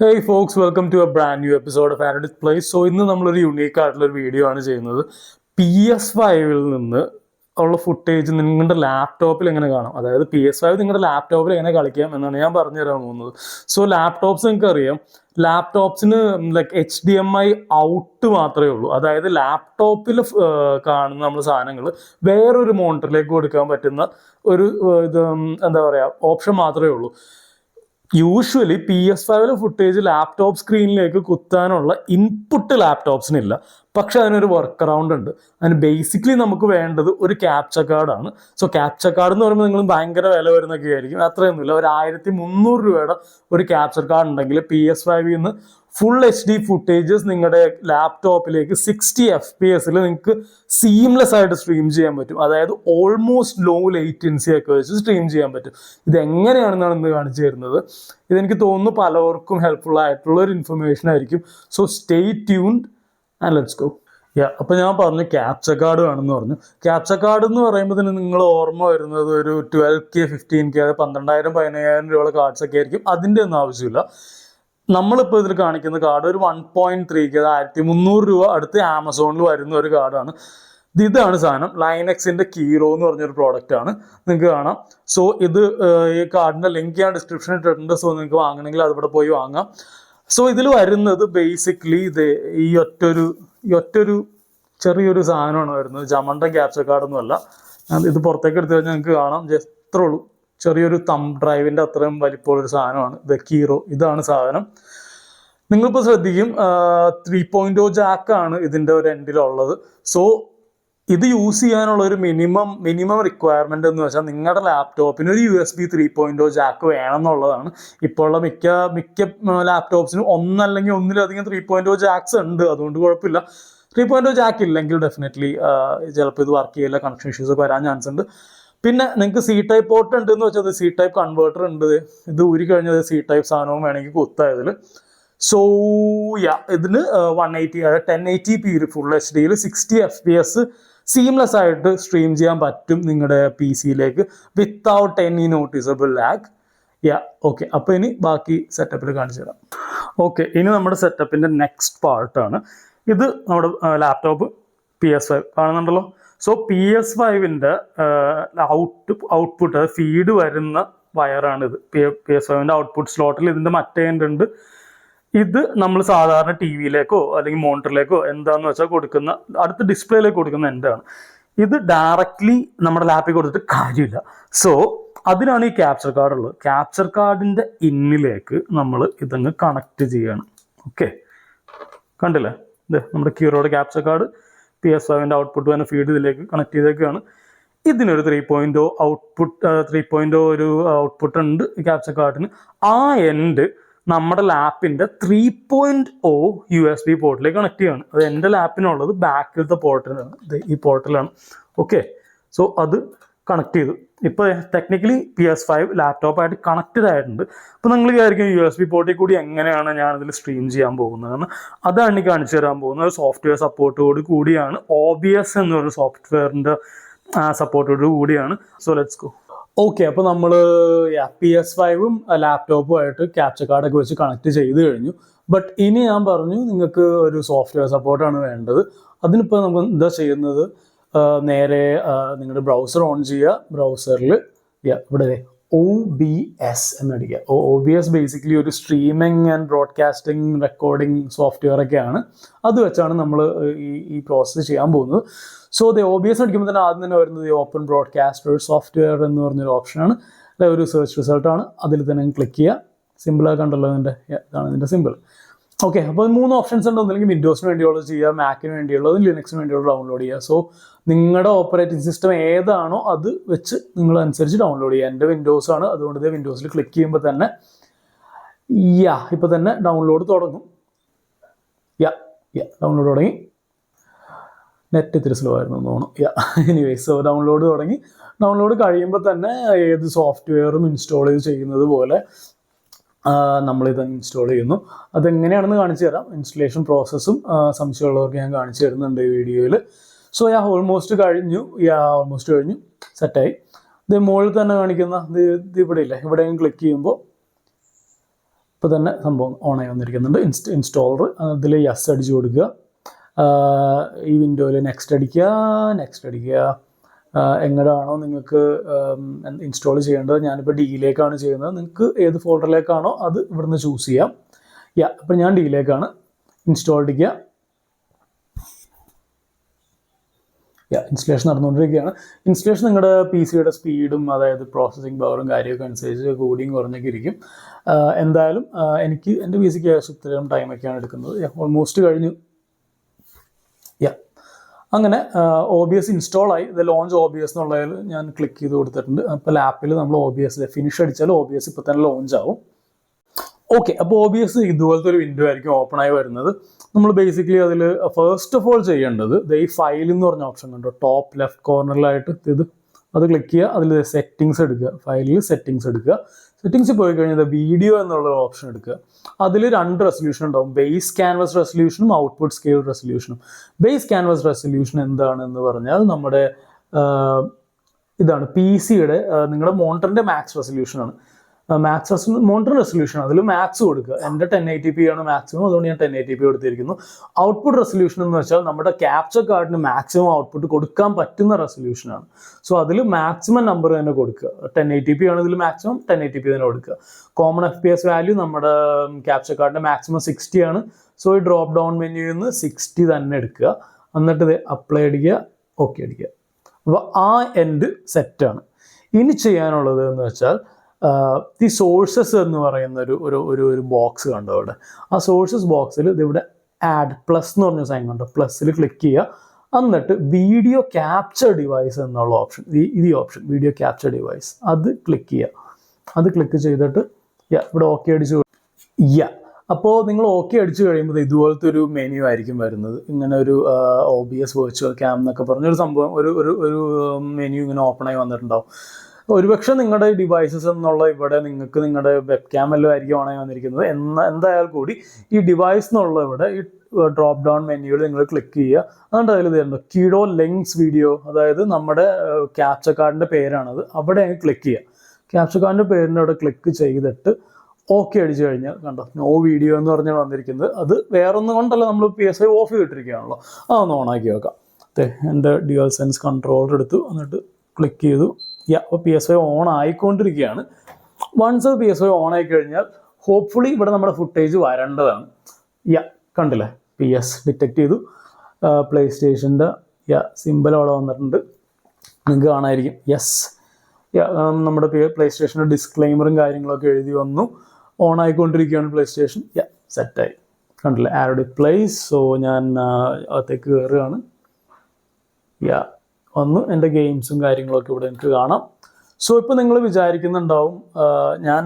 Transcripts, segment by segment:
Hey folks welcome to a brand new episode of and place so ഇന്ന് നമ്മളൊരു unique ആയിട്ടുള്ള ഒരു video ആണ് ചെയ്യുന്നത്. പി എസ് ഫൈവിൽ നിന്ന് ഉള്ള ഫുട്ടേജ് നിങ്ങളുടെ ലാപ്ടോപ്പിൽ എങ്ങനെ കാണാം? അതായത് പി എസ് ഫൈവ് നിങ്ങളുടെ ലാപ്ടോപ്പിൽ എങ്ങനെ കളിക്കാം എന്നാണ് ഞാൻ പറഞ്ഞു തരാൻ പോകുന്നത്. സോ ലാപ്ടോപ്സ് നിങ്ങൾക്ക് അറിയാം ലാപ്ടോപ്സിന് like H D M I out മാത്രമേ ഉള്ളൂ. അതായത് ലാപ്ടോപ്പിൽ കാണുന്ന നമ്മൾ സാധനങ്ങൾ വേറൊരു മോണിറ്ററിലേക്ക് കൊടുക്കാൻ പറ്റുന്ന ഒരു ഇത് എന്താ പറയുക ഓപ്ഷൻ മാത്രമേ ഉള്ളൂ. യൂഷ്വലി പി എസ് ഫൈവിലെ ഫുട്ടേജ് ലാപ്ടോപ്പ് സ്ക്രീനിലേക്ക് കുത്താനുള്ള ഇൻപുട്ട് ലാപ്ടോപ്സിനില്ല പക്ഷെ അതിനൊരു വർക്ക് അറൗണ്ട് ഉണ്ട്. അതിന് ബേസിക്കലി നമുക്ക് വേണ്ടത് ഒരു ക്യാപ്ച കാർഡാണ് സോ ക്യാപ്ച കാർഡ് എന്ന് പറയുമ്പോൾ നിങ്ങൾ ഭയങ്കര വില വരുന്നൊക്കെ ആയിരിക്കും അത്രയൊന്നുമില്ല. ഒരു ആയിരത്തി മുന്നൂറ് രൂപയുടെ ഒരു ക്യാപ്ചർ കാർഡ് ഉണ്ടെങ്കിൽ പി എസ് ഫൈവിൽ നിന്ന് ഫുൾ എച്ച് ഡി ഫുട്ടേജസ് നിങ്ങളുടെ ലാപ്ടോപ്പിലേക്ക് സിക്സ്റ്റി എഫ് പി എസിൽ നിങ്ങൾക്ക് സീംലെസ് ആയിട്ട് സ്ട്രീം ചെയ്യാൻ പറ്റും. അതായത് ഓൾമോസ്റ്റ് ലോ ലേറ്റൻസി ഒക്കെ വെച്ച് സ്ട്രീം ചെയ്യാൻ പറ്റും. ഇത് എങ്ങനെയാണെന്നാണ് ഇന്ന് കാണിച്ചു തരുന്നത്. ഇതെനിക്ക് തോന്നുന്നു പലവർക്കും ഹെൽപ്ഫുൾ ആയിട്ടുള്ള ഒരു ഇൻഫർമേഷൻ ആയിരിക്കും. So stay tuned and let's go yeah അപ്പോൾ ഞാൻ പറഞ്ഞു ക്യാപ്ചർ കാർഡ് വേണമെന്ന് പറഞ്ഞു. ക്യാപ്ചർ കാർഡ് എന്ന് പറയുമ്പോൾ തന്നെ നിങ്ങൾ ഓർമ്മ വരുന്നത് ഒരു ട്വൽവ് കെ ഫിഫ്റ്റീൻ കെ പന്ത്രണ്ടായിരം പതിനയ്യായിരം രൂപയുള്ള കാർഡ്സ് ഒക്കെ ആയിരിക്കും. അതിന്റെ ഒന്നും ആവശ്യമില്ല. നമ്മളിപ്പോൾ ഇതിൽ കാണിക്കുന്ന കാർഡ് ഒരു വൺ പോയിന്റ് ത്രീക്ക് ആയിരത്തി മുന്നൂറ് രൂപ അടുത്ത് ആമസോണിൽ വരുന്ന ഒരു കാർഡാണ് ഇത് ഇതാണ് സാധനം. ലൈനക്സിന്റെ കീറോ എന്ന് പറഞ്ഞൊരു പ്രോഡക്റ്റ് ആണ്. നിങ്ങൾക്ക് കാണാം. സോ ഇത് ഈ കാർഡിന്റെ ലിങ്ക് ഞാൻ ഡിസ്ക്രിപ്ഷനിൽ ഇട്ടിട്ടുണ്ട്. സോ നിങ്ങൾക്ക് വാങ്ങണമെങ്കിൽ അതിവിടെ പോയി വാങ്ങാം. സോ ഇതിൽ വരുന്നത് ബേസിക്കലി ഇത് ഈ ഒറ്റൊരു ഈ ഒറ്റൊരു ചെറിയൊരു സാധനമാണ് വരുന്നത്. ജമണ്ട ക്യാപ്ചർ കാർഡൊന്നും അല്ല ഇത് പുറത്തേക്ക് എടുത്തു കഴിഞ്ഞാൽ നിങ്ങൾക്ക് കാണാം. ജസ്റ്റ് ഉള്ളൂ. ചെറിയൊരു തം ഡ്രൈവിന്റെ അത്രയും വലിപ്പമുള്ളൊരു സാധനമാണ്. ദ കീറോ ഇതാണ് സാധനം. നിങ്ങളിപ്പോൾ ശ്രദ്ധിക്കും ത്രീ പോയിന്റ് ഓ ജാക്കാണ് ഇതിന്റെ ഒരു എൻഡിലുള്ളത് സോ ഇത് യൂസ് ചെയ്യാനുള്ള ഒരു മിനിമം മിനിമം റിക്വയർമെന്റ് എന്ന് വെച്ചാൽ നിങ്ങളുടെ ലാപ്ടോപ്പിന് ഒരു U S B three point O jack വേണം എന്നുള്ളതാണ് ഇപ്പോഴുള്ള മിക്ക മിക്ക ലാപ്ടോപ്സിനും ഒന്നല്ലെങ്കിൽ ഒന്നിലധികം ത്രീ പോയിന്റ് ഓ ജാക്സ് ഉണ്ട്. അതുകൊണ്ട് കുഴപ്പമില്ല. ത്രീ പോയിന്റ് ഓ ജാക്ക് ഇല്ലെങ്കിൽ ഡെഫിനറ്റ്ലി ചിലപ്പോൾ ഇത് വർക്ക് ചെയ്യില്ല കണക്ഷൻ ഇഷ്യൂസ് വരാൻ ചാൻസ് ഉണ്ട്. പിന്നെ നിങ്ങൾക്ക് സി ടൈപ്പ് പോർട്ട് ഉണ്ട് എന്ന് വെച്ചാൽ സി ടൈപ്പ് കൺവേർട്ടർ ഉണ്ട്. ഇത് ഊരി കഴിഞ്ഞത് സി ടൈപ്പ് സാധനവും വേണമെങ്കിൽ കുത്തായതിൽ സോ യാ ഇതിന് വൺ എയ്റ്റി അതായത് ten eighty P full H ഡിയിൽ sixty F P S seamless ആയിട്ട് സ്ട്രീം ചെയ്യാൻ പറ്റും നിങ്ങളുടെ പി സിയിലേക്ക് without any noticeable lag yeah okay അപ്പോൾ ഇനി ബാക്കി സെറ്റപ്പിൽ കാണിച്ചു തരാം. ഓക്കെ ഇനി നമ്മുടെ സെറ്റപ്പിന്റെ നെക്സ്റ്റ് പാർട്ടാണ് ഇത് നമ്മുടെ ലാപ്ടോപ്പ് പി എസ് ഫൈവ് കാണുന്നുണ്ടല്ലോ? സോ പി എസ് ഫൈവിന്റെ ഔട്ട് ഔട്ട്പുട്ട് ഫീഡ് വരുന്ന വയറാണ് ഇത് പി പി എസ് ഫൈവിന്റെ ഔട്ട്പുട്ട് സ്ലോട്ടിൽ ഇതിന്റെ മറ്റേ end ഉണ്ട്. ഇത് നമ്മൾ സാധാരണ ടി വിയിലേക്കോ അല്ലെങ്കിൽ മോണിറ്ററിലേക്കോ എന്താന്ന് വെച്ചാൽ കൊടുക്കുന്ന അടുത്ത ഡിസ്പ്ലേയിലേക്ക് കൊടുക്കുന്ന എന്താണ് ഇത് ഡയറക്റ്റ്ലി നമ്മുടെ ലാപ്പിൽ കൊടുത്തിട്ട് കാര്യമില്ല. സോ അതിനാണ് ഈ ക്യാപ്ചർ കാർഡ് ഉള്ളത്. ക്യാപ്ചർ കാർഡിന്റെ ഇന്നിലേക്ക് നമ്മൾ ഇതങ്ങ് കണക്ട് ചെയ്യണം. ഓക്കെ കണ്ടില്ലേ? ഇത് നമ്മുടെ ക്യൂറോയുടെ ക്യാപ്ചർ കാർഡ് പി എസ് ഒവിന്റെ ഔട്ട്പുട്ട് തന്നെ ഫീഡ് ഇതിലേക്ക് കണക്ട് ചെയ്തേക്കുകയാണ് ഇതിനൊരു three point output three point ഒരു ഔട്ട്പുട്ട് ഉണ്ട് ക്യാപ്ചർ കാർഡിന് ആ എൻഡ് നമ്മുടെ ലാപ്പിന്റെ three point oh U S B പോർട്ടിലേക്ക് കണക്ട് ചെയ്യാണ്. അത് എന്റെ ലാപ്പിനുള്ളത് ബാക്കിലത്തെ പോർട്ടിലാണ് ഈ പോർട്ടലാണ് ഓക്കെ സോ അത് കണക്ട് ചെയ്തു. ഇപ്പോൾ ടെക്നിക്കലി പി എസ് ഫൈവ് ലാപ്ടോപ്പായിട്ട് കണക്റ്റഡ് ആയിട്ടുണ്ട്. അപ്പോൾ നിങ്ങൾ വിചാരിക്കും യു എസ് ബി പോർട്ടിൽ കൂടി എങ്ങനെയാണ് ഞാൻ ഇതിൽ സ്ട്രീം ചെയ്യാൻ പോകുന്നത് എന്ന്. അതാണ് എനിക്ക് കാണിച്ചു തരാൻ പോകുന്നത്. ഒരു സോഫ്റ്റ്വെയർ സപ്പോർട്ടോട് കൂടിയാണ്. ഒ ബി എസ് എന്നൊരു സോഫ്റ്റ്വെയറിന്റെ സപ്പോർട്ടോട് കൂടിയാണ്. സോ ലെറ്റ്സ് ഗോ ഓക്കെ അപ്പോൾ നമ്മൾ പി എസ് ഫൈവും ലാപ്ടോപ്പുമായിട്ട് ക്യാപ്ചർ കാർഡൊക്കെ വെച്ച് കണക്ട് ചെയ്ത് കഴിഞ്ഞു. ബട്ട് ഇനി ഞാൻ പറഞ്ഞു നിങ്ങൾക്ക് ഒരു സോഫ്റ്റ്വെയർ സപ്പോർട്ടാണ് വേണ്ടത്. അതിനിപ്പോൾ നമുക്ക് എന്താ ചെയ്യുന്നത്? നേരെ നിങ്ങളുടെ ബ്രൗസർ ഓൺ ചെയ്യുക ബ്രൗസറിൽ ഇവിടെ ഒ ബി എസ് എന്നടിക്കുക ഒ ബി എസ് ബേസിക്കലി ഒരു streaming and broadcasting recording software ഒക്കെയാണ്. അത് വെച്ചാണ് നമ്മൾ ഈ ഈ പ്രോസസ്സ് ചെയ്യാൻ പോകുന്നത്. So the O B S അടിക്കുമ്പോൾ തന്നെ ആദ്യം തന്നെ വരുന്നത് ഓപ്പൺ ബ്രോഡ്കാസ്റ്റർ സോഫ്റ്റ്വെയർ എന്ന് പറഞ്ഞൊരു ഓപ്ഷനാണ് ഒരു സെർച്ച് റിസൾട്ടാണ് അതിൽ തന്നെ ക്ലിക്ക് ചെയ്യുക സിമ്പിളായി കണ്ടല്ലോ ഇതിന്റെ ഇതാണ് ഇതിന്റെ സിമ്പിൾ ഓക്കെ അപ്പോൾ മൂന്ന് ഓപ്ഷൻസ് ഉണ്ട്. ഒന്നില്ലെങ്കിൽ വിൻഡോസിന് വേണ്ടിയുള്ളത് ചെയ്യുക മാക്കിന് വേണ്ടിയുള്ളത് ലിനക്സിന് വേണ്ടിയുള്ളത് ഡൗൺലോഡ് ചെയ്യുക. സോ നിങ്ങളുടെ ഓപ്പറേറ്റിംഗ് സിസ്റ്റം ഏതാണോ അത് വെച്ച് നിങ്ങൾ അനുസരിച്ച് ഡൗൺലോഡ് ചെയ്യുക. എന്റെ വിൻഡോസ് ആണ്. അതുകൊണ്ട് ഇതേ വിൻഡോസിൽ ക്ലിക്ക് ചെയ്യുമ്പോൾ തന്നെ യാ ഇപ്പോൾ തന്നെ ഡൗൺലോഡ് തുടങ്ങും. യാ യാ ഡൗൺലോഡ് തുടങ്ങി. നെറ്റ് ഇത്തിരി സ്ലോ ആയിരുന്നു തോന്നുന്നു. യാ എനിവേസ് സോ ഡൗൺലോഡ് തുടങ്ങി. ഡൗൺലോഡ് കഴിയുമ്പോൾ തന്നെ ഏത് സോഫ്റ്റ്വെയറും ഇൻസ്റ്റാൾ ചെയ്ത് ചെയ്യുന്നത് പോലെ നമ്മളിത് ഇൻസ്റ്റാൾ ചെയ്യുന്നു. അതെങ്ങനെയാണെന്ന് കാണിച്ചു തരാം. ഇൻസ്റ്റലേഷൻ പ്രോസസ്സും സംശയമുള്ളവർക്ക് ഞാൻ കാണിച്ചു തരുന്നുണ്ട് ഈ വീഡിയോയിൽ. സോ യാ ഓൾമോസ്റ്റ് കഴിഞ്ഞു. യാ ഓൾമോസ്റ്റ് കഴിഞ്ഞു. സെറ്റായി ഇത് മുകളിൽ തന്നെ കാണിക്കുന്ന ഇത് ഇവിടെ ഇല്ല? ഇവിടെ ക്ലിക്ക് ചെയ്യുമ്പോൾ ഇപ്പോൾ തന്നെ സംഭവം ഓണായി വന്നിരിക്കുന്നുണ്ട്. ഇൻസ്റ്റ് ഇൻസ്റ്റോളർ അതിൽ യെസ് അടിച്ചു കൊടുക്കുക. ഈ വിൻഡോയിൽ നെക്സ്റ്റ് അടിക്കുക നെക്സ്റ്റ് അടിക്കുക. എങ്ങടാണോ നിങ്ങൾക്ക് ഇൻസ്റ്റാൾ ചെയ്യേണ്ടത്. ഞാനിപ്പോൾ ഡിയിലേക്കാണ് ചെയ്യുന്നത്. നിങ്ങൾക്ക് ഏത് ഫോൾഡറിലേക്കാണോ അത് ഇവിടുന്ന് ചൂസ് ചെയ്യാം. യാ അപ്പം ഞാൻ ഡിയിലേക്കാണ് ഇൻസ്റ്റാൾ അടിക്കുക യാ ഇൻസ്റ്റലേഷൻ നടന്നുകൊണ്ടിരിക്കുകയാണ്. ഇൻസ്റ്റലേഷൻ നിങ്ങളുടെ പി സിയുടെ സ്പീഡും അതായത് പ്രോസസ്സിംഗ് പവറും കാര്യമൊക്കെ അനുസരിച്ച് കൂടിയും കുറഞ്ഞൊക്കെ ഇരിക്കും. എന്തായാലും എനിക്ക് എന്റെ പി സിക്ക് ഏകദേശം ഇത്രയും ടൈമൊക്കെയാണ് എടുക്കുന്നത്. ഓൾമോസ്റ്റ് കഴിഞ്ഞു. അങ്ങനെ ഒ ബി എസ് ഇൻസ്റ്റാൾ ആയി. ഇത് ലോഞ്ച് ഒ ബി എസ് എന്നുള്ളതിൽ ഞാൻ ക്ലിക്ക് ചെയ്ത് കൊടുത്തിട്ടുണ്ട്. അപ്പോൾ ആപ്പിൽ നമ്മൾ ഒ ബി എസ് ഫിനിഷ് അടിച്ചാൽ ഒ ബി എസ് ഇപ്പോൾ തന്നെ ലോഞ്ച് ആവും. ഓക്കെ അപ്പോൾ ഒ ബി എസ് ഇതുപോലത്തെ ഒരു വിൻഡോ ആയിരിക്കും ഓപ്പൺ ആയി വരുന്നത്. നമ്മൾ ബേസിക്കലി അതിൽ ഫസ്റ്റ് ഓഫ് ഓൾ ചെയ്യേണ്ടത് ഈ ഫയൽ എന്ന് പറഞ്ഞ ഓപ്ഷൻ കണ്ടോ? ടോപ്പ് ലെഫ്റ്റ് കോർണറിലായിട്ട് ഇത്. അത് ക്ലിക്ക് ചെയ്യുക അതിൽ സെറ്റിങ്സ് എടുക്കുക. ഫയലിൽ സെറ്റിങ്സ് എടുക്കുക. സെറ്റിങ്സിൽ പോയി കഴിഞ്ഞാൽ വീഡിയോ എന്നുള്ള ഓപ്ഷൻ എടുക്കുക. അതിൽ രണ്ട് റെസൊല്യൂഷൻ ഉണ്ടാവും. ബേസ് ക്യാൻവസ് റെസൊല്യൂഷനും ഔട്ട്പുട്ട് സ്കെയിൽ റെസൊല്യൂഷനും ബേസ് ക്യാൻവസ് റെസൊല്യൂഷൻ എന്താണെന്ന് പറഞ്ഞാൽ നമ്മുടെ ഇതാണ് പി സിയുടെ നിങ്ങളുടെ മോണിറ്ററിന്റെ മാക്സ് റെസൊല്യൂഷൻ ആണ്. മാക്സ് മോണിറ്റർ റെസൊല്യൂഷൻ അതിൽ മാക്സ് കൊടുക്കുക. എന്റെ ടെൻ എയ്റ്റി പി ആണ് മാക്സിമം അതുകൊണ്ട് ഞാൻ ടെൻ എയ്റ്റി പി കൊടുത്തിരിക്കുന്നു. ഔട്ട്പുട്ട് റെസൊല്യൂഷൻ എന്ന് വെച്ചാൽ നമ്മുടെ ക്യാപ്ചർ കാർഡിന് മാക്സിമം ഔട്ട്പുട്ട് കൊടുക്കാൻ പറ്റുന്ന റെസൊല്യൂഷൻ ആണ്. സോ അതിൽ മാക്സിമം നമ്പർ തന്നെ കൊടുക്കുക. ടെൻ എയ്റ്റി പി ആണ് ഇതിൽ മാക്സിമം ടെൻ എയ്റ്റി പി തന്നെ കൊടുക്കുക. Common F P S value നമ്മുടെ ക്യാപ്ചർ കാർഡിന്റെ മാക്സിമം സിക്സ്റ്റി ആണ്. സോ ഈ ഡ്രോപ്പ് ഡൗൺ മെനുവിൽ നിന്ന് സിക്സ്റ്റി തന്നെ എടുക്കുക. എന്നിട്ട് ഇത് അപ്ലൈ അടിക്കുക ഓക്കെ അടിക്കുക. അപ്പോൾ ആ എൻഡ് സെറ്റാണ് ഇനി ചെയ്യാനുള്ളത് എന്ന് വെച്ചാൽ ദി സോഴ്സസ് എന്ന് പറയുന്ന ഒരു ഒരു ഒരു ഒരു ബോക്സ് കണ്ടു അവിടെ? ആ സോഴ്സസ് ബോക്സിൽ ഇതിവിടെ ആഡ് പ്ലസ് എന്ന് പറഞ്ഞ സൈൻ കണ്ടു പ്ലസ്സിൽ ക്ലിക്ക് ചെയ്യുക. എന്നിട്ട് വീഡിയോ ക്യാപ്ചർ ഡിവൈസ് എന്നുള്ള ഓപ്ഷൻ ഈ ഓപ്ഷൻ വീഡിയോ ക്യാപ്ചർ ഡിവൈസ് അത് ക്ലിക്ക് ചെയ്യുക. അത് ക്ലിക്ക് ചെയ്തിട്ട് ഇവിടെ ഓക്കെ അടിച്ചു യാ അപ്പോൾ നിങ്ങൾ ഓക്കെ അടിച്ചു കഴിയുമ്പോൾ ഇതുപോലത്തെ ഒരു മെനു ആയിരിക്കും വരുന്നത്. ഇങ്ങനെ ഒരു O B S virtual cam എന്നൊക്കെ പറഞ്ഞൊരു സംഭവം ഒരു ഒരു ഒരു മെനു ഇങ്ങനെ ഓപ്പൺ ആയി വന്നിട്ടുണ്ടാവും. ഒരുപക്ഷെ നിങ്ങളുടെ ഡിവൈസസ് എന്നുള്ള ഇവിടെ നിങ്ങൾക്ക് നിങ്ങളുടെ വെബ് ക്യാം എല്ലാം ആയിരിക്കും ഓണായി വന്നിരിക്കുന്നത്. എന്ന എന്തായാൽ കൂടി ഈ ഡിവൈസ് എന്നുള്ള ഇവിടെ ഈ ഡ്രോപ്പ് ഡൗൺ മെനുവിൽ നിങ്ങൾ ക്ലിക്ക് ചെയ്യുക. അതുകൊണ്ട് അതിൽ തരുന്നത് കീഡോ ലെങ്സ് വീഡിയോ അതായത് നമ്മുടെ ക്യാപ്ചർ കാർഡിന്റെ പേരാണത്. അവിടെ ക്ലിക്ക് ചെയ്യുക. ക്യാപ്ചർ കാർഡിന്റെ പേരിന്റെ അവിടെ ക്ലിക്ക് ചെയ്തിട്ട് ഓക്കെ അടിച്ചു കഴിഞ്ഞാൽ കണ്ടോ? നോ വീഡിയോ എന്ന് പറഞ്ഞാൽ വന്നിരിക്കുന്നത്. അത് വേറൊന്നും കൊണ്ടല്ല നമ്മൾ പി എസ് ഐ ഓഫ് ചെയ്തിട്ടിരിക്കുകയാണല്ലോ. അതൊന്ന് ഓണാക്കി വെക്കാം. അതെ എന്റെ ഡ്യുവൽ സെൻസ് കൺട്രോളർ എടുത്തു. എന്നിട്ട് ക്ലിക്ക് ചെയ്തു. യാ അപ്പോൾ പി എസ് ഐ ഓൺ ആയിക്കൊണ്ടിരിക്കുകയാണ്. Once P S I on ആയി കഴിഞ്ഞാൽ ഹോപ്പ്ഫുള്ളി ഇവിടെ നമ്മുടെ ഫുട്ടേജ് വരേണ്ടതാണ്. യാ കണ്ടില്ലേ? പി എസ് ഡിറ്റക്ട് ചെയ്തു. പ്ലേ സ്റ്റേഷന്റെ യാ സിമ്പിൾ അവിടെ വന്നിട്ടുണ്ട്. നിങ്ങൾക്ക് കാണാമായിരിക്കും യെസ് നമ്മുടെ പ്ലേ സ്റ്റേഷന്റെ ഡിസ്ക്ലെയിമറും കാര്യങ്ങളൊക്കെ എഴുതി വന്നു. ഓൺ ആയിക്കൊണ്ടിരിക്കുകയാണ് പ്ലേ സ്റ്റേഷൻ യാ സെറ്റായി കണ്ടില്ലേ? ആരുടെ പ്ലേസ് സോ ഞാൻ അകത്തേക്ക് കയറുകയാണ് യാ വന്നു. എന്റെ ഗെയിംസും കാര്യങ്ങളൊക്കെ ഇവിടെ എനിക്ക് കാണാം. സോ ഇപ്പോൾ നിങ്ങൾ വിചാരിക്കുന്നുണ്ടാവും ഞാൻ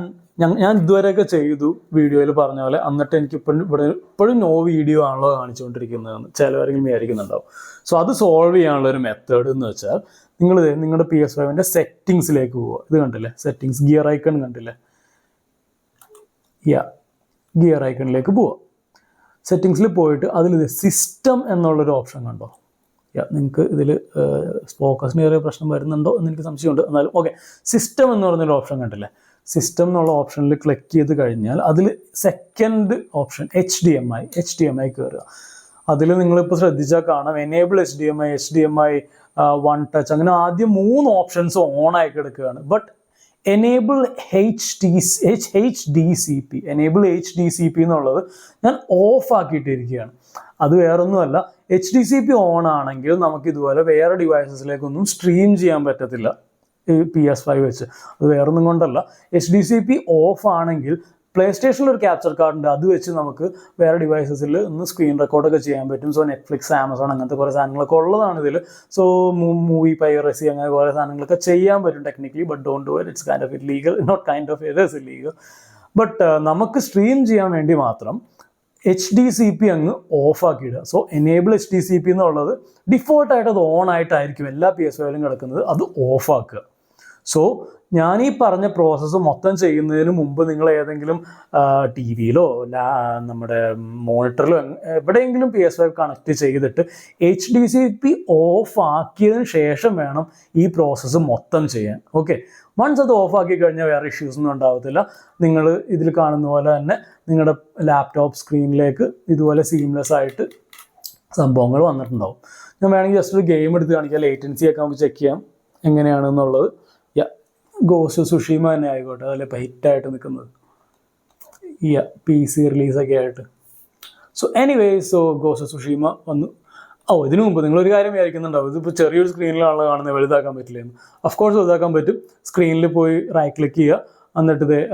ഞാൻ ഇതുവരെയൊക്കെ ചെയ്തു വീഡിയോയിൽ പറഞ്ഞ പോലെ. എന്നിട്ട് എനിക്ക് ഇപ്പോഴും ഇവിടെ ഇപ്പോഴും നോ വീഡിയോ ആണല്ലോ കാണിച്ചുകൊണ്ടിരിക്കുന്നതെന്ന് ചിലവരെങ്കിലും വിചാരിക്കുന്നുണ്ടാവും. സോ അത് സോൾവ് ചെയ്യാനുള്ള ഒരു മെത്തേഡ് എന്ന് വെച്ചാൽ നിങ്ങൾ നിങ്ങളുടെ പി എസ് ഫൈവിന്റെ സെറ്റിങ്സിലേക്ക് പോവുക. ഇത് കണ്ടില്ലേ? സെറ്റിങ്സ് ഗിയർ ഐക്കൺ കണ്ടില്ലേ? യാ ഗിയർ ഐക്കണിലേക്ക് പോവുക. സെറ്റിങ്സിൽ പോയിട്ട് അതിൽ സിസ്റ്റം എന്നുള്ളൊരു ഓപ്ഷൻ കണ്ടോ? നിങ്ങൾക്ക് ഇതിൽ ഫോക്കസിന് ചെറിയ പ്രശ്നം വരുന്നുണ്ടോ എന്ന് എനിക്ക് സംശയമുണ്ട്. എന്നാലും ഓക്കെ. സിസ്റ്റം എന്ന് പറഞ്ഞൊരു ഓപ്ഷൻ കണ്ടില്ലേ? സിസ്റ്റം എന്നുള്ള ഓപ്ഷനിൽ ക്ലിക്ക് ചെയ്ത് കഴിഞ്ഞാൽ അതിൽ second option H D M I H D M I കയറുക അതിൽ നിങ്ങളിപ്പോൾ ശ്രദ്ധിച്ചാൽ കാണാം. Enable H D M I H D M I one touch അങ്ങനെ ആദ്യം മൂന്ന് ഓപ്ഷൻസ് ഓൺ ആയി കിടക്കുകയാണ്. But enable H D H H D C P enable H D C P എന്നുള്ളത് ഞാൻ ഓഫ് ആക്കിയിട്ടിരിക്കുകയാണ്. അത് വേറൊന്നുമല്ല. H D C P on ആണെങ്കിൽ നമുക്ക് ഇതുപോലെ വേറെ ഡിവൈസസിലേക്കൊന്നും സ്ട്രീം ചെയ്യാൻ പറ്റത്തില്ല. ഈ പി എസ് ഫൈവ് വെച്ച്. അത് വേറൊന്നും കൊണ്ടല്ല. H D C P off ആണെങ്കിൽ പ്ലേ സ്റ്റേഷനിൽ ഒരു ക്യാപ്ചർ കാർഡ് ഉണ്ട്. അത് വെച്ച് നമുക്ക് വേറെ ഡിവൈസസിൽ ഒന്ന് സ്ക്രീൻ റെക്കോർഡൊക്കെ ചെയ്യാൻ പറ്റും. സോ നെറ്റ്ഫ്ലിക്സ് ആമസോൺ അങ്ങനത്തെ കുറേ സാധനങ്ങളൊക്കെ ഉള്ളതാണ് ഇതിൽ സോ മൂവി പൈറസി അങ്ങനെ കുറേ സാധനങ്ങളൊക്കെ ചെയ്യാൻ പറ്റും technically but don't do it it's kind of it legal not kind of it is illegal but നമുക്ക് സ്ട്രീം ചെയ്യാൻ വേണ്ടി മാത്രം എച്ച് ഡി സി പി അങ്ങ് off ആക്കിയിടുക so enable H D C P എന്നുള്ളത് ഡിഫോൾട്ടായിട്ട് അത് ഓൺ ആയിട്ടായിരിക്കും എല്ലാ പി എസ് ഒയിലും കിടക്കുന്നത്. അത് ഓഫാക്കുക. സോ ഞാൻ ഈ പറഞ്ഞ പ്രോസസ്സ് മൊത്തം ചെയ്യുന്നതിന് മുമ്പ് നിങ്ങൾ ഏതെങ്കിലും ടി വിയിലോ നമ്മുടെ മോണിറ്ററിലോ എവിടെയെങ്കിലും പി എസ് ഫൈവ് കണക്ട് ചെയ്തിട്ട് H D C P off ആക്കിയതിന് ശേഷം വേണം ഈ പ്രോസസ്സ് മൊത്തം ചെയ്യാൻ. ഓക്കെ വൺസ് അത് ഓഫ് ആക്കി കഴിഞ്ഞാൽ വേറെ ഇഷ്യൂസ് ഒന്നും ഉണ്ടാവത്തില്ല. നിങ്ങൾ ഇതിൽ കാണുന്ന പോലെ തന്നെ നിങ്ങളുടെ ലാപ്ടോപ്പ് സ്ക്രീനിലേക്ക് ഇതുപോലെ സീംലെസ് ആയിട്ട് സംഭവങ്ങൾ വന്നിട്ടുണ്ടാവും. ഞാൻ വേണമെങ്കിൽ ജസ്റ്റ് ഒരു ഗെയിം എടുത്ത് കാണിക്കാം. ലേറ്റൻസി ഒക്കെ നമുക്ക് ചെക്ക് ചെയ്യാം. എങ്ങനെയാണെന്നുള്ളത്. ഗോസ് സുഷീമ തന്നെ ആയിക്കോട്ടെ. അതല്ലേ ഇപ്പം ഹിറ്റായിട്ട് നിൽക്കുന്നത് യ പി സി റിലീസൊക്കെ ആയിട്ട്. സോ എനിവേ സോ ഗോസ് സുഷീമ വന്നു. ഓ ഇതിനു മുമ്പ് നിങ്ങളൊരു കാര്യം വിചാരിക്കുന്നുണ്ടാവും. ഇതിപ്പോൾ ചെറിയൊരു സ്ക്രീനിലാണല്ലോ കാണുന്നത്. വലുതാക്കാൻ പറ്റില്ലെന്ന്. ഓഫ് കോഴ്സ് വലുതാക്കാൻ പറ്റും. സ്ക്രീനിൽ പോയി റൈറ്റ് ക്ലിക്ക് ചെയ്യുക. എന്നിട്ട് ഇത്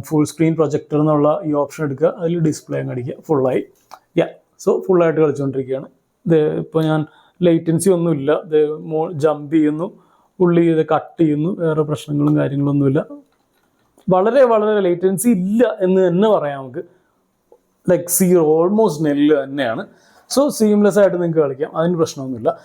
ഫുൾ സ്ക്രീൻ പ്രൊജക്ടർ എന്നുള്ള ഈ ഓപ്ഷൻ എടുക്കുക. അതിൽ ഡിസ്പ്ലേ അങ്ങ് അടിക്കുക. ഫുള്ളായി യാ സോ ഫുള്ളായിട്ട് കളിച്ചുകൊണ്ടിരിക്കുകയാണ്. ഇത് ഇപ്പോൾ ഞാൻ ലേറ്റൻസി ഒന്നുമില്ല. ഇത് മോ ജമ്പ് ചെയ്യുന്നു. ഉള്ളി ഇത് കട്ട് ചെയ്യുന്നു. വേറെ പ്രശ്നങ്ങളും കാര്യങ്ങളൊന്നുമില്ല. വളരെ വളരെ ലേറ്റൻസി ഇല്ല എന്ന് തന്നെ പറയാം നമുക്ക്. ലൈക്ക് സീറോ ഓൾമോസ്റ്റ് നെല്ല് തന്നെയാണ്. സോ സീംലെസ് ആയിട്ട് നിങ്ങൾക്ക് കളിക്കാം. അതിന് പ്രശ്നമൊന്നുമില്ല.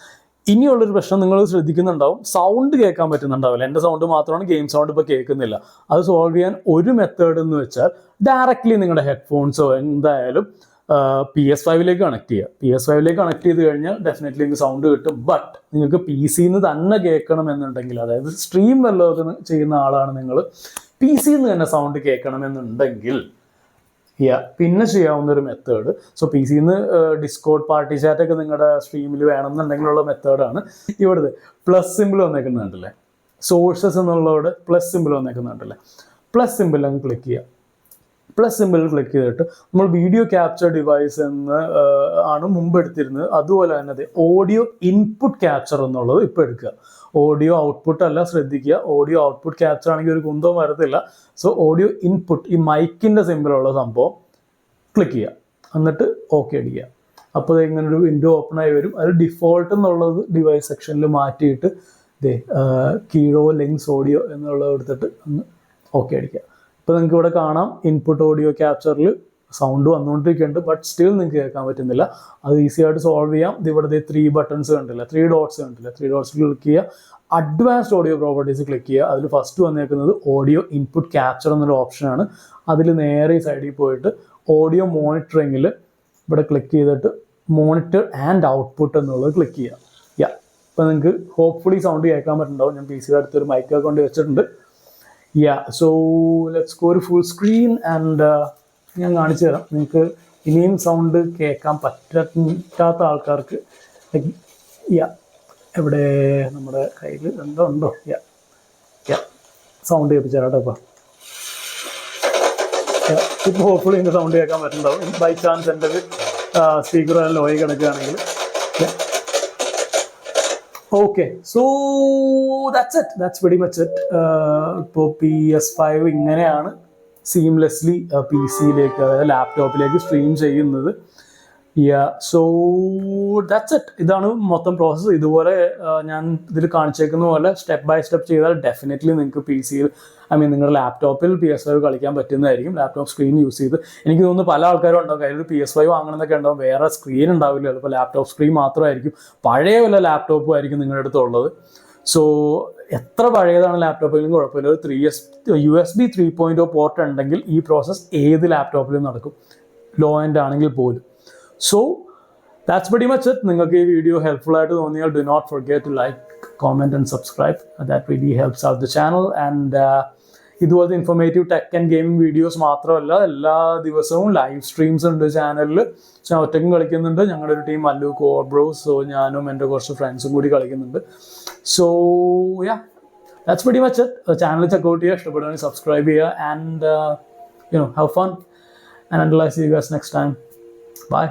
ഇനിയുള്ളൊരു പ്രശ്നം നിങ്ങൾ ശ്രദ്ധിക്കുന്നുണ്ടാവും. സൗണ്ട് കേൾക്കാൻ പറ്റുന്നുണ്ടാവില്ല. എന്റെ സൗണ്ട് മാത്രമാണ് ഗെയിം സൗണ്ട് ഇപ്പോൾ കേൾക്കുന്നില്ല. അത് സോൾവ് ചെയ്യാൻ ഒരു മെത്തേഡ് എന്ന് വെച്ചാൽ ഡയറക്റ്റ്ലി നിങ്ങളുടെ ഹെഡ്ഫോൺസോ എന്തായാലും പി എസ് ഫൈവിലേക്ക് കണക്ട് ചെയ്യുക. പി എസ് ഫൈവിലേക്ക് കണക്ട് ചെയ്ത് കഴിഞ്ഞാൽ ഡെഫിനറ്റ്ലി നിങ്ങൾക്ക് സൗണ്ട് കിട്ടും. ബട്ട് നിങ്ങൾക്ക് പി സിന്ന് തന്നെ കേൾക്കണം എന്നുണ്ടെങ്കിൽ അതായത് സ്ട്രീം വല്ലതൊക്കെ ചെയ്യുന്ന ആളാണ് നിങ്ങൾ പി സിന്ന് തന്നെ സൗണ്ട് കേൾക്കണമെന്നുണ്ടെങ്കിൽ യാ പിന്നെ ചെയ്യാവുന്ന ഒരു മെത്തേഡ് സോ പി സിന്ന് ഡിസ്കോഡ് പാർട്ടി ചാറ്റ് ഒക്കെ നിങ്ങളുടെ സ്ട്രീമിൽ വേണമെന്നുണ്ടെങ്കിലുള്ള മെത്തേഡാണ് ഇവിടുത്തെ പ്ലസ് സിമ്പിൾ വന്നേക്കുന്നുണ്ടല്ലേ സോഴ്സസ് എന്നുള്ളവിടെ പ്ലസ് സിമ്പിൾ വന്നേക്കുന്നുണ്ടല്ലേ പ്ലസ് സിമ്പിൾ അങ്ങ് ക്ലിക്ക് ചെയ്യുക പ്ലസ് സിമ്പിൾ ക്ലിക്ക് ചെയ്തിട്ട് നമ്മൾ വീഡിയോ ക്യാപ്ചർ ഡിവൈസ് എന്ന് ആണ് മുമ്പ് എടുത്തിരുന്നത് അതുപോലെ തന്നെ ഓഡിയോ ഇൻപുട്ട് ക്യാപ്ചർ എന്നുള്ളത് ഇപ്പോൾ എടുക്കുക. ഓഡിയോ ഔട്ട്പുട്ട് അല്ല ശ്രദ്ധിക്കുക. ഓഡിയോ ഔട്ട്പുട്ട് ക്യാപ്ചർ ആണെങ്കിൽ ഒരു കുന്തവും വരത്തില്ല. സോ ഓഡിയോ ഇൻപുട്ട് ഈ മൈക്കിന്റെ സിമ്പിളുള്ള സംഭവം ക്ലിക്ക് ചെയ്യുക. എന്നിട്ട് ഓക്കെ അടിക്കുക. അപ്പോൾ ഇങ്ങനെ ഒരു വിൻഡോ ഓപ്പൺ ആയി വരും. അത് ഡിഫോൾട്ട് എന്നുള്ളത് ഡിവൈസ് സെക്ഷനിൽ മാറ്റിയിട്ട് ദേ കീഴോ ലെങ്സ് ഓഡിയോ എന്നുള്ളത് എടുത്തിട്ട് ഒന്ന് ഓക്കെ അടിക്കുക. ഇപ്പോൾ നിങ്ങൾക്ക് ഇവിടെ കാണാം ഇൻപുട്ട് ഓഡിയോ ക്യാപ്ചറിൽ സൗണ്ട് വന്നുകൊണ്ടിരിക്കുന്നുണ്ട് ബട്ട് സ്റ്റിൽ നിങ്ങൾക്ക് കേൾക്കാൻ പറ്റുന്നില്ല. അത് ഈസി ആയിട്ട് സോൾവ് ചെയ്യാം. ഇത് ഇവിടെ ത്രീ ബട്ടൺസ് കണ്ടില്ല? ത്രീ ഡോട്ട്സ് കണ്ടില്ല? ത്രീ ഡോട്ട്സ് ക്ലിക്ക് ചെയ്യുക. അഡ്വാൻസ്ഡ് ഓഡിയോ പ്രോപ്പർട്ടീസ് ക്ലിക്ക് ചെയ്യുക. അതിൽ ഫസ്റ്റ് വന്നേക്കുന്നത് ഓഡിയോ ഇൻപുട്ട് ക്യാപ്ചർ എന്നൊരു ഓപ്ഷനാണ് അതിൽ നേരെ ഈ സൈഡിൽ പോയിട്ട് ഓഡിയോ മോണിറ്ററിങ്ങിൽ ഇവിടെ ക്ലിക്ക് ചെയ്തിട്ട് മോണിറ്റർ ആൻഡ് ഔട്ട്പുട്ട് എന്നുള്ളത് ക്ലിക്ക് ചെയ്യുക. യാ ഇപ്പം നിങ്ങൾക്ക് ഹോപ്പ്ഫുള്ളി സൗണ്ട് കേൾക്കാൻ പറ്റുന്നുണ്ടാവും. ഞാൻ പി സിയുടെ അടുത്തൊരു മൈക്കൊക്കെ കൊണ്ട് വെച്ചിട്ടുണ്ട്. യാ സോ ലെറ്റ്സ് ഗോ ഒരു ഫുൾ സ്ക്രീൻ ആൻഡ് ഞാൻ കാണിച്ചു തരാം. നിങ്ങൾക്ക് ഇനിയും സൗണ്ട് കേൾക്കാൻ പറ്റാത്ത ആൾക്കാർക്ക് യാ എവിടെ നമ്മുടെ കയ്യിൽ എന്തോ ഉണ്ടോ? യാ യാ സൗണ്ട് കേൾപ്പിച്ചു തരാം കേട്ടോ ഇപ്പോൾ ഹോപ്പ്ഫുള്ളി നിങ്ങൾക്ക് സൗണ്ട് കേൾക്കാൻ പറ്റുന്നുണ്ടാവും. ബൈ ചാൻസ് എന്റെ സ്പീക്കർ ലോയി കിടക്കുകയാണെങ്കിൽ. Okay so that's it that's very much it ഇപ്പോൾ പി എസ് ഫൈവ് ഇങ്ങനെയാണ് സീംലെസ്ലി പി സിയിലേക്ക് അതായത് ലാപ്ടോപ്പിലേക്ക് സ്ട്രീം ചെയ്യുന്നത്. യാ സോ ദാറ്റ്സ് ഇറ്റ് ഇതാണ് മൊത്തം പ്രോസസ്സ് ഇതുപോലെ ഞാൻ ഇതിൽ കാണിച്ചേക്കുന്ന പോലെ സ്റ്റെപ്പ് ബൈ സ്റ്റെപ്പ് ചെയ്താൽ ഡെഫിനറ്റ്ലി നിങ്ങൾക്ക് പി സിയിൽ ഐ മീൻ നിങ്ങളുടെ ലാപ്ടോപ്പിൽ പി എസ് ഫൈവ് കളിക്കാൻ പറ്റുന്നതായിരിക്കും. ലാപ്ടോപ്പ് സ്ക്രീൻ യൂസ് ചെയ്ത്. എനിക്ക് തോന്നുന്നു പല ആൾക്കാരും ഉണ്ടാവും. കയ്യിൽ പി എസ് ഫൈവ് വാങ്ങണമെന്നൊക്കെ ഉണ്ടാവും. വേറെ സ്ക്രീൻ ഉണ്ടാവില്ല. ചിലപ്പോൾ ലാപ്ടോപ്പ് സ്ക്രീൻ മാത്രമായിരിക്കും. പഴയ വല്ല ലാപ്ടോപ്പും ആയിരിക്കും നിങ്ങളുടെ അടുത്തുള്ളത് സോ എത്ര പഴയതാണ് ലാപ്ടോപ്പിലും കുഴപ്പമില്ല. ഒരു three S U S B three point oh port ഉണ്ടെങ്കിൽ ഈ പ്രോസസ്സ് ഏത് ലാപ്ടോപ്പിലും നടക്കും. ലോ എൻഡ് ആണെങ്കിൽ പോലും. So that's very much it നിങ്ങൾക്ക് ഈ വീഡിയോ ഹെൽപ്ഫുൾ ആയിട്ട് തോന്നിയാൽ do not forget to like comment and subscribe that really helps out the channel and ഇതുപോലത്തെ informative tech and gaming videos മാത്രമല്ല എല്ലാ ദിവസവും ലൈവ് സ്ട്രീംസ് ഉണ്ട് ചാനലിൽ ഞാൻ ഒറ്റയ്ക്കും കളിക്കുന്നുണ്ട്. ഞങ്ങളുടെ ഒരു ടീം അല്ലു കോർ ബ്രോസ് സോ ഞാനും എന്റെ കുറച്ച് ഫ്രണ്ട്സും കൂടി കളിക്കുന്നുണ്ട്. So ya that's very much channel check out ചെയ്യുക ഇഷ്ടപ്പെടുകയാണെങ്കിൽ സബ്സ്ക്രൈബ് ചെയ്യുക and you know have fun and അൻഡർലൈസ് you guys next time bye